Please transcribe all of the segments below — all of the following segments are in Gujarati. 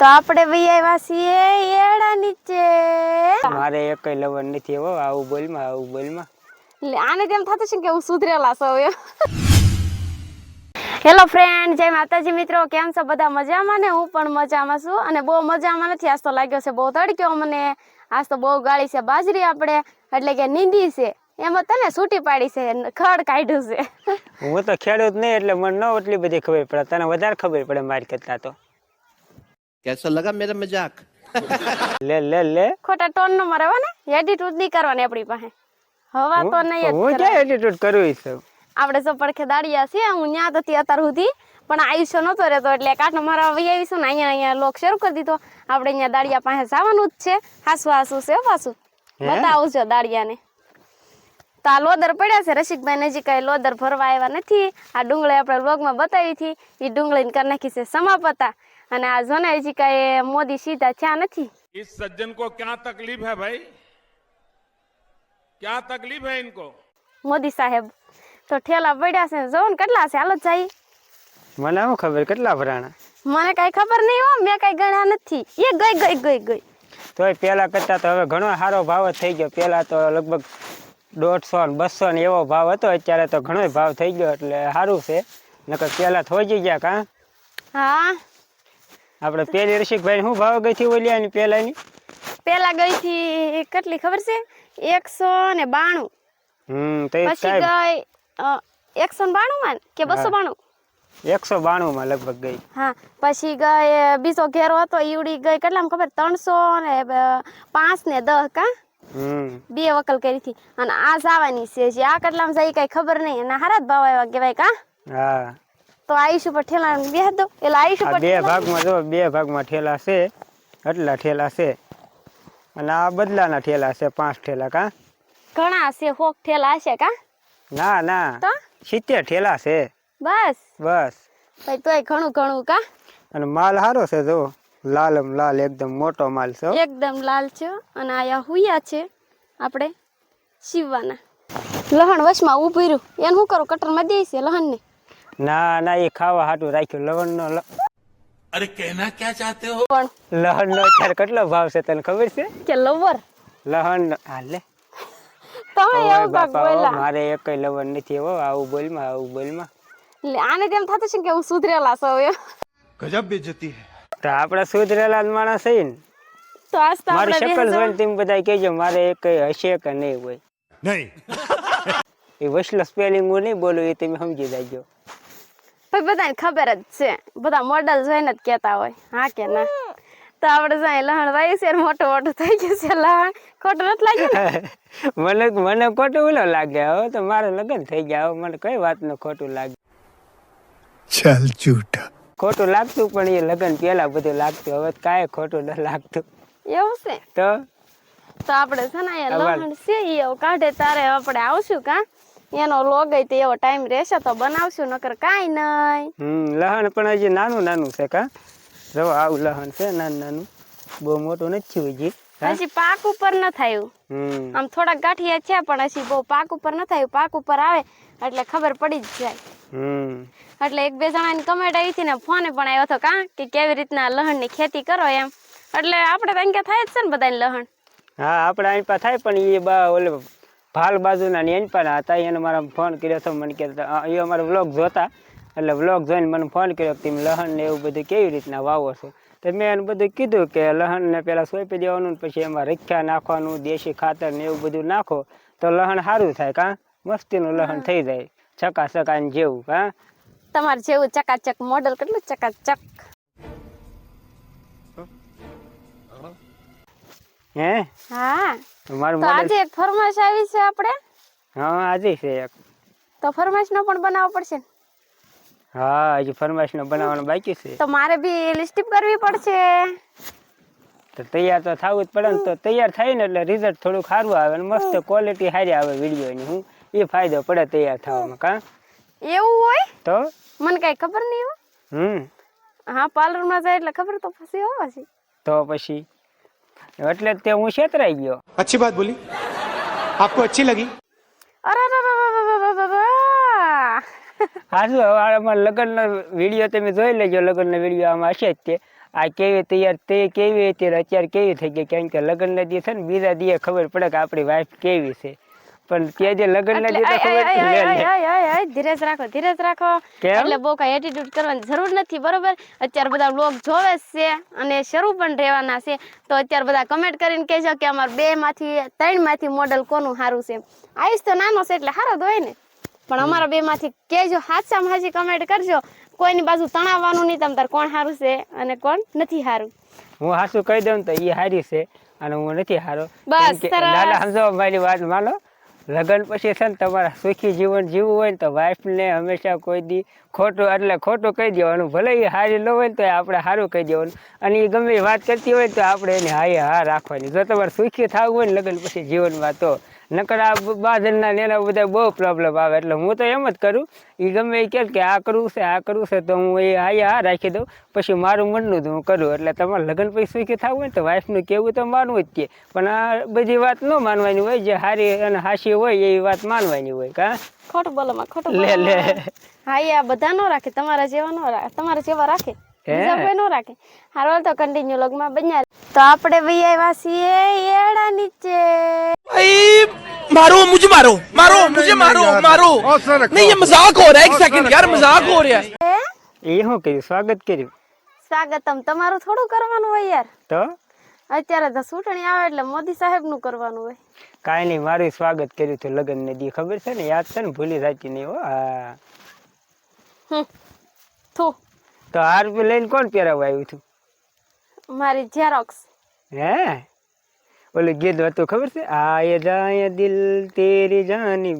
તો આપણે ભાઈ આવ્યા છીએ એડા નીચે. મારે એક કઈ લવન નથી હો આવું બોલમાં આવું બોલમાં. આને તેમ થતું છે કે હું સુધરેલા સૌ હેલો ફ્રેન્ડ જય માતાજી મિત્રો કેમ છો? બધા મજામાં ને? હું પણ મજામાં છું અને બહુ મજામાં નથી. આજ તો લાગ્યો છે બહુ તડક્યો મને. આજ તો બહુ ગાળી છે બાજરી આપણે એટલે કે નીંદી છે. એમાં તને છૂટી પાડી છે ખડ કાઢ્યું છે. હું તો ખેડૂત નહીં એટલે મને ન એટલી બધી ખબર પડે. તને વધારે ખબર પડે મારી કરતા તો. कैसा लगा मेरा मजाक લે લે લે ખોટા ટોન નો મારે ને એટીટ્યુડ નહીં કરવાની આપણી પાસે હવા તો નહીં જ હું કરવાની. ક્યાં એટીટ્યુડ કરું છું આપણે જો પડખે દાડિયા છે હું ત્યાં તો ત્યાં અત્યાર સુધી પણ આયુષ્ય નતો રહેતો એટલે કાંઠો મારા વહી આવીશું ને અહીંયા અહીંયા લોક શરૂ કરી દીધો આપણે અહીંયા દાડિયા પાસે જવાનું જ છે હાસુ હાસુ છે હો પાછું હે? બતાવું છો દાડિયાને તો આ લોદર પડ્યા છે રસિકભાઈ નજીક કાંઈ લોદર ભરવા આવ્યા નથી આ ડુંગળી આપણે વ્લોગમાં બતાવી હતી એ ડુંગળીને કરી નાખી છે સમાપતા અને આ જોને હજી કાંઈ મોદી સીધા થયા નથી इस सज्जन को क्या तकलीफ है भाई क्या तकलीफ है इनको મોદી સાહેબ તો ઠેલા પડ્યા છે જોવો ને કેટલા છે હાલો જાય મને શું ખબર કેટલા ભરાણા મને કાંઈ ખબર નહીં હો મેં કાંઈ ગણ્યા નથી એ ગઈ ગઈ ગઈ ગઈ તોય પેલા કરતા તો હવે ઘણો સારો ભાવ જ થઈ ગયો પેલા તો લગભગ દોઢસો ને બસો ને એવો ભાવ હતો અત્યારે તો ઘણો ભાવ થઈ ગયો એટલે સારું છે નકર પેલા થોજી ગયા કાં હા આપણે પેલી રસિકભાઈ શું ભાવ ગઈ થી ઓલી આની પેલાની? પેલા ગઈ થી કેટલી ખબર છે? એકસો ને બાણું. હમ તો પછી ગઈ એકસો ને બાણું માં કે બસો હા. બાણું? એકસો બાણું માં લગભગ ગઈ. હા પછી ગઈ બીજો ઘેરો હતો ઈવડી ગઈ કેટલામાં ખબર? ત્રણસો ને અ, પાંચ ને દસ કા? હમ. બે વકલ કરી હતી. અને આ જવાની છે હજી આ કેટલામાં જાય કઈ ખબર નહીં. અને હારા જ ભાવ આવ્યા કહેવાય કા? હા. તો આયુષ ઉપર ઠેલા બે દો. એટલે આયુષ ઉપર બે ભાગમાં જો બે ભાગમાં ઠેલા છે આટલા ઠેલા છે. અને આ બદલાના ઠેલા છે પાંચ ઠેલા કા? ઘણા છે હોક ઠેલા છે કા? ના ના. તો? સિત્તેર ઠેલા છે. બસ. બસ. ભાઈ તોય ઘણું ઘણું કા? અને માલ સારો છે જો. લાલમ લાલ એકદમ મોટો માલ છે એકદમ લાલ છે અને આયા હુયા છે આપણે સીવવાના લહણ વચમાં ઊભી રહ્યું. એને શું કરું? કટરમાં દે છે લહણ ને ના ના એ ખાવા હાટું રાખ્યું. લવણ નો અરે કહેના ક્યાં ચાહતે હો? લહણ નો અત્યારે કેટલો ભાવ છે તને ખબર છે? કે લવર? લહણ હાલે તમે એવું કાક બોલા મારે એકય લવણ નથી હો આવું બોલમાં આવું બોલમાં. આને તેમ થતું છે કે હું સુધરેલા છું એમ ગજબ બેજતી હે. તો આપણે સુધરેલા જ માણસ છે ને. તો આજ તો મારી શકલ જોઈને તેમ બધા કહેજો મારે એકય હશે કે નહીં હોય. નહીં. એ વસલ સ્પેલિંગ હું નહીં બોલું એ તમે સમજી જાજો. ભાઈ બધાને ખબર જ છે. બધા મોડલ જોઈને જ કહેતા હોય. હા કે ના? તો આપણે જાય લહણ વાય છે મોટો મોટો થઈ ગયું છે લહણ. ખોટું નથી લાગ્યું મને મને ખોટું ઓલો લાગે. હવે તો મારે લગ્ન થઈ ગયા. હવે મને કઈ વાતનું ખોટું લાગે? ચાલ જૂઠા. ખોટું લાગતું પણ એ લગન પેલા બધું લાગતું. હવે કાય ખોટું ન લાગતું. એવું છે? તો? તો આપણે છે ને લહણ છે એ કાઢે તારે આપણે આવશું કા? એનો લોગ તો એવો ટાઈમ રહેશે તો બનાવશું નકર કાંઈ નહીં હમ લહણ પણ હજી નાનું નાનું છે કા? જો આવું લહણ છે નાનું નાનું. બહુ મોટું નથી થયું હજી હજી પાક ઉપર ન થયું. આમ થોડાક ગાંઠિયા છે પણ હજી બહુ પાક ઉપર ન થયું. પાક ઉપર આવે એટલે ખબર પડી જ જાય. હમ. એટલે એક બે જણાની કમેન્ટ આવી હતી ને ફોને પણ આવ્યો હતો કા? કે કેવી રીતના લહણની ખેતી કરો એમ? એટલે આપણે તો અહીંયા થાય જ છે ને બધા લહણ. હા આપણે અહીં પા થાય પણ એ બા ઓલે ભાલ બાજુના પણ હતા, એને મારા ફોન કર્યો હતો મને કહેતા એ અમારો વ્લોગ જોતા. એટલે વ્લોગ જોઈને મને ફોન કર્યો કે તમે લહણ ને એવું બધું કેવી રીતના વાવો છો? તો મેં એને બધું કીધું કે લહણ ને પહેલાં સોંપી દેવાનું પછી એમાં રખ્યા નાખવાનું, દેશી ખાતર ને એવું બધું નાખો તો લહણ સારું થાય, કાં? મસ્તીનું લહણ થઈ જાય છકા છકા જેવું હા તમારે જેવું ચકાચક મોડલ કેટલું ચકાચક? હે? હા. મારું તો આજે એક ફરમાઈશ આવી છે આપણે? હા આજે છે એક. તો ફરમાઈશ નો પણ બનાવવો પડશે. હા હજી ફરમાઈશનો બનાવવાનું બાકી છે. તો મારે બી લિસ્ટિપ કરવી પડશે. તો તૈયાર તો થવું જ પડે ને તો તૈયાર થાય ને એટલે રિઝલ્ટ થોડું સારું આવે ને મસ્ત ક્વોલિટી સારી આવે વિડીયોની હું એ ફાયદો પડે તૈયાર થવામાં કા? એવું હોય? તો? મને કઈ ખબર નહીં હોય હમ. હા પાર્લરમાં જાય એટલે ખબર તો પછી હોવા છે. તો પછી? એટલે જ તે હું છેતરાઈ ગયો अच्छी बात बोली आपको अच्छी लगी અરે અરે, અરે, અરે, અરે, અરે, અરે. હા શું હવે આમાં લગ્નનો વિડીયો તમે જોઈ લેજો લગ્નનો વિડીયો આમાં હશે જ તે આ કેવી તૈયાર તે કેવી અત્યારે અત્યારે કેવી થઈ ગઈ કેમ કે લગ્નના દી છે ને બીજા દીએ ખબર પડે કે આપણી વાઈફ કેવી છે પણ ત્યાં જે લગ્નના એટલે દી ખબર આય, આય, લે, લે. આય, આય, આય, ધીરજ રાખો ધીરજ રાખો. એટલે બહુ કઈ એટીટ્યુડ કરવાની જરૂર નથી બરોબર? અત્યારે બધા બ્લોગ જોવે છે અને શરૂ પણ રહેવાના છે. તો અત્યારે બધા કમેન્ટ કરીને કહેજો કે અમાર બે માંથી ત્રણમાંથી મોડલ કોનું સારું છે. આયુષ તો નાનો છે એટલે સારો જ હોય ને. પણ અમારા બે માંથી કહેજો હાચામાં હાચી કમેન્ટ કરજો. કોઈની બાજુ તણાવવાનું નહીં તમ તાર કોણ સારું છે અને કોણ નથી સારું. હું હાસું કહી દઉં તો એ હારી છે અને હું નથી હારો. બસ. ના ના સમજો મારી વાત માનો. લગ્ન પછી છે ને તમારે સુખી જીવન જીવવું હોય ને તો વાઈફને હંમેશા કોઈ દી ખોટું, એટલે ખોટું કહી દેવાનું. ભલે એ હારી ન હોય ને તો આપણે સારું કહી દેવાનું. અને એ ગમે વાત કરતી હોય તો આપણે એને હાય હા રાખવાની. જો તમારે સુખી થવું હોય ને લગ્ન પછી જીવનમાં તો નકર આ બાજરના ને એના બધા બહુ પ્રોબ્લેમ આવે. એટલે હું તો એમ જ કરું એ ગમે એ કે આ કરવું છે આ કરવું છે તો હું એ હાએ હા રાખી દઉં. પછી મારું મનનું જ હું કરું એટલે તમારે લગ્ન પછી કે થવું હોય તો વાઈફનું કહેવું તો માનવું જ કે. પણ આ બધી વાત ન માનવાની હોય જે હારી અને હાસી હોય એ વાત માનવાની હોય કા? ખોટું બોલો માં ખોટું લે, લે. હા એ આ બધા નો રાખે તમારા જેવા નો રાખે તમારા જેવા રાખે. બીજા કોઈ નો રાખે. હારો તો કન્ટિન્યુ લોગમાં બન્યા તો આપણે ભાઈ આવ્યા છીએ એડા નીચે. मारो मुझे मारो मारो मुझे मारो मारो नहीं ये मजाक हो रहा है एक सेकंड यार मजाक हो रहा है એ શું કર્યું સ્વાગત કર્યું સ્વાગતમ તમારું થોડું કરવાનું હોય યાર તો અત્યારે તો ચૂંટણી આવે એટલે મોદી સાહેબ નું કરવાનું હોય કાંઈ નહીં મારું સ્વાગત કર્યું હતું લગ્ન ને દી ખબર છે ને યાદ છે ને ભૂલી જાતી નહીં હો હા હમ. થુ તો હાર પે લઈને કોણ પહેરાવવા આવ્યું હતું મારી ઝેરોક્સ હે ઓલું ગીત હતું ખબર છે આય જાય દિલ તેરી જાની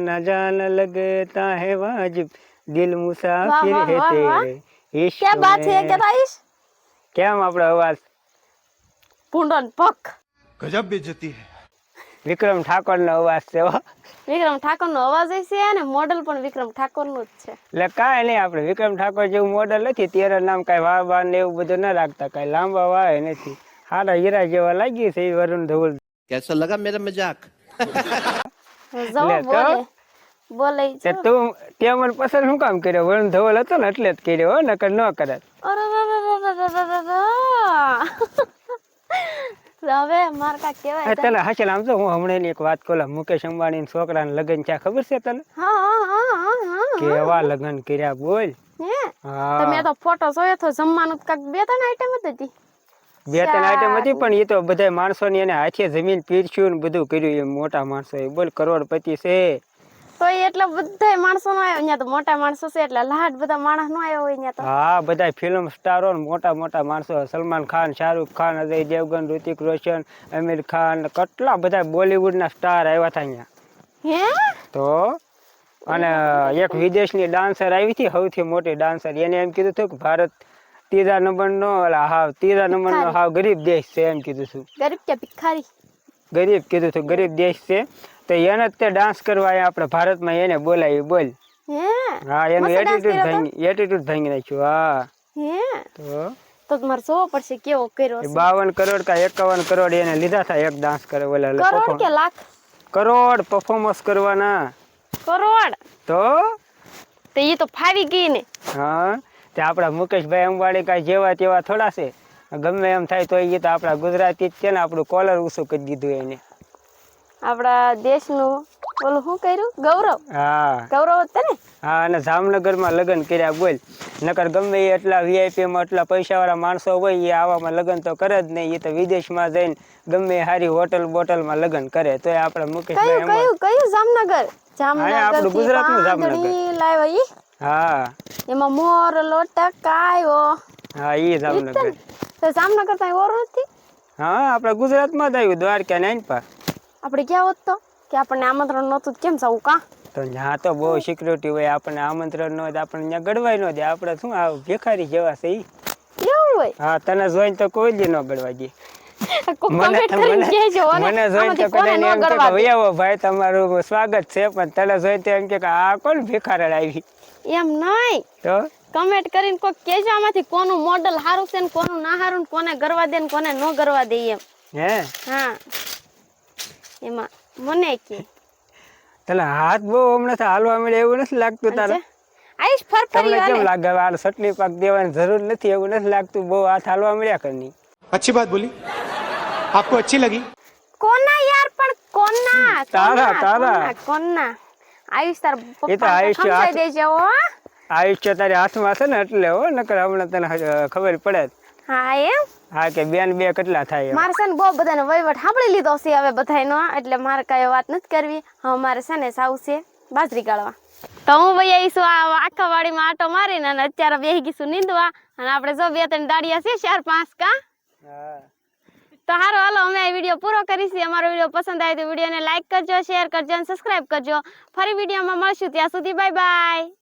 ના જાન લગતા હે વાજિબ દિલ મુસાફિર વાહ, હે વાહ, વાહ. તેરે ઇશ્ક ક્યાં બાત છે મેં. કે રાઈશ કેમ આપણો અવાજ ભૂંડો ને પક गजब बेइज्जती है વિક્રમ ઠાકોર નો અવાજ છે હો વિક્રમ ઠાકોર નો અવાજ ય છે અને મોડલ પણ વિક્રમ ઠાકોર નું જ છે એટલે કાંઈ નહીં આપણે વિક્રમ ઠાકોર જેવું મોડલ નથી તેરા નામ કાંઈ વાહ વાહ ને એવું બધું ના રાખતા કાંઈ લાંબા વાહ નથી હારા હીરા જેવા લાગી છે વરુણ ધવલ. કેસો લગા મેરા મજાક? બોલે. તે તું. તે મને પસંદ શું કામ કર્યો? વરુણ ધવલ હતો ને એટલે જ કર્યો નકર ન કરત હવે માર હું હમણે એક વાત કોલા મુકેશ અંબાણી છોકરા ને લગન છે ખબર છે તને? કેવા લગન કર્યા બોલ. તમે તો ફોટો જોયો તો જમવાનું કાક બે ત્રણ આઈટમ હતી. ત્રણ આઈટમ હતી પણ એ તો બધા માણસોની એને હાથે જમીન પીરસ્યું ને બધું કર્યું એ મોટા માણસો બોલ કરોડપતિ છે. તો એટલા બધા માણસો નો આવ્યો. તો મોટા માણસો છે એટલે લાડ બધા માણસ નો આવ્યો હોય અહીંયા તો. હા બધા ફિલ્મ સ્ટારો ને મોટા મોટા માણસો સલમાન ખાન શાહરુખ ખાન અજય દેવગન ઋતિક રોશન આમિર ખાન કેટલા બધા બોલીવુડના સ્ટાર આવ્યા હતા અહીંયા. હે? તો? અને એક વિદેશની ડાન્સર આવી હતી સૌથી મોટી ડાન્સર એને એમ કીધું હતું કે ભારત ત્રીજા નંબરનો નો હાવ ત્રીજા નંબરનો હાવ ગરીબ દેશ છે એમ કીધું છું. ગરીબ કે ભિખારી? ગરીબ કીધું છું ગરીબ દેશ છે. તો એને જ તે ડાન્સ કરવા આપણે ભારતમાં એને બોલાવી બોલ. હા? એનું એટીટ્યુડ ભાંગી એટીટ્યુડ ભાંગી નાખ્યું હા. તો? તો તમારે જોવો પડશે કેવો કર્યો છે. બાવન કરોડ કા એકાવન કરોડ એને લીધા હતા એક ડાન્સ કરે ઓલા કરોડ કે લાખ? કરોડ પરફોર્મન્સ કરવાના. કરોડ? તો? તે એ તો ફાવી ગઈ ને. હા. તે આપણા મુકેશભાઈ અંબાણી કાંઈ જેવા તેવા થોડા છે. ગમે એમ થાય તો એ તો આપણા ગુજરાતી જ છે ને આપણું કોલર ઊંચું કરી દીધું એને. આપણા દેશનું ઓલું શું કર્યું? ગૌરવ. હા. ગૌરવ જ ને? હા અને જામનગરમાં લગ્ન કર્યા બોલ. નકર ગમે એ એટલા વીઆઈપીમાં એટલા પૈસાવાળા માણસો હોય એ આવામાં લગ્ન તો કરે જ નહીં. એ તો વિદેશમાં જઈને ગમે સારી હોટલ બોટલમાં લગ્ન કરે. તો આપણા મુકેશભાઈ કયું કયું જામનગર? જામનગર આપણું ગુજરાતનું જામનગર. લાવ્યો હા. એમાં મોર લોટકાયો હા. ઈ જામનગર. તો જામનગર તો ઓર નથી? હા આપણે ગુજરાતમાં જ આવ્યું દ્વારકા નાઈન પર આપણે ક્યાં હોત તો? કે આપણને આમંત્રણ નહોતું કેમ જવું કા? તો ત્યાં તો બહુ સિક્યુરિટી હોય આપણને આમંત્રણ ન હોય આપણને ત્યાં ગડવાય ન દે આપણે શું આ ભેખારી જેવા છે ઈ. એવું હોય? હા તને જોઈને તો કોઈ દી ન ગડવા દે. મને જોઈને તો કદાચ એમ કે ભાઈ તમારું સ્વાગત છે પણ તને જોઈને તો એમ કે કે આ કોણ ભેખારડ આવી? એમ નહીં તો કમેન્ટ કરીને કોક કેજો આમાંથી કોનું મોડલ સારું છે ને કોનું ના સારું કોને ગરવા દે ને કોને ન ગરવા દે એમ. હે? હા. એમાં મને કે. તને હાથ બહુ હમણાં હાલવા મળે એવું નથી લાગતું તારે. આઈશ ફરફરી વાળે કેમ લાગે વાળ સટલી પાક દેવાની જરૂર નથી એવું નથી લાગતું? બહુ હાથ હાલવા મળ્યા કરની અચ્છી વાત બોલી. આપકો અચ્છી લગી? કોના યાર પણ કોના? તારા તારા. કોના? કોના આયુષ તાર એ તો પપ્પા દેજે હો આયુષ્ય તારે હાથમાં છે ને એટલે હો નકર હમણાં તને ખબર પડે હા એમ? હા કે બેન બે કેટલા થાય મારે છે ને બહુ બધાને વહીવટ સાંભળી લીધો છે હવે બધાયનો એટલે મારે કઈ વાત નથી કરવી. હવે મારે છે ને સાવ છે બાજરી ગાળવા. તો હું ભાઈ આવીશું આ આખા વાડીમાં આટો મારીને અને અત્યારે બેસી ગઈશું નીંદવા. અને આપણે જો બે ત્રણ દાડિયા છે ચાર પાંચ કા? હા. તો હારો હાલો, અમે આ વીડિયો પૂરો કરીશું અમારો વીડિયો પસંદ આવે તો વિડીયોને લાઈક કરજો શેર કરજો અને સબસ્ક્રાઈબ કરજો. ફરી વિડીયોમાં મળશું. ત્યાં સુધી બાય બાય